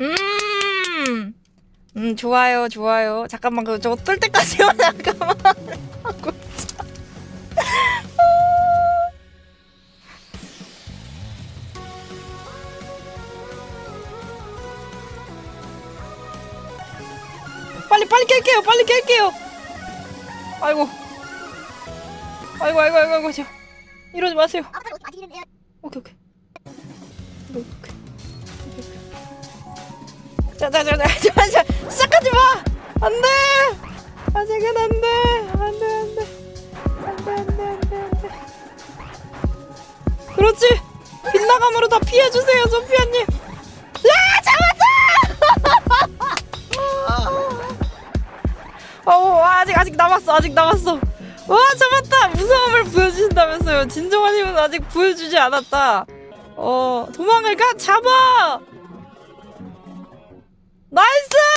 음, 음 좋아요 좋아요 잠깐만 그 저거 뜰 때까지만 잠깐만. 빨리 빨리 깰게요 빨리 깰게요 아이고 아이고 아이고 아이고 아이고 저 이러지 마세요 오케이 오케이 오케이 자자자자 자자 시작하지 마! 안돼! 아직은 안돼! 안돼 안돼! 안돼 안돼 안돼 안돼. 그렇지! 빗나감으로 다 피해주세요 소피아님! 야 잡았다! 어 아직 아직 남았어 아직 남았어. 와 잡았다! 무서움을 보여주신다면서요. 진정한 힘은 아직 보여주지 않았다. 어 도망을 가 잡아 Nice!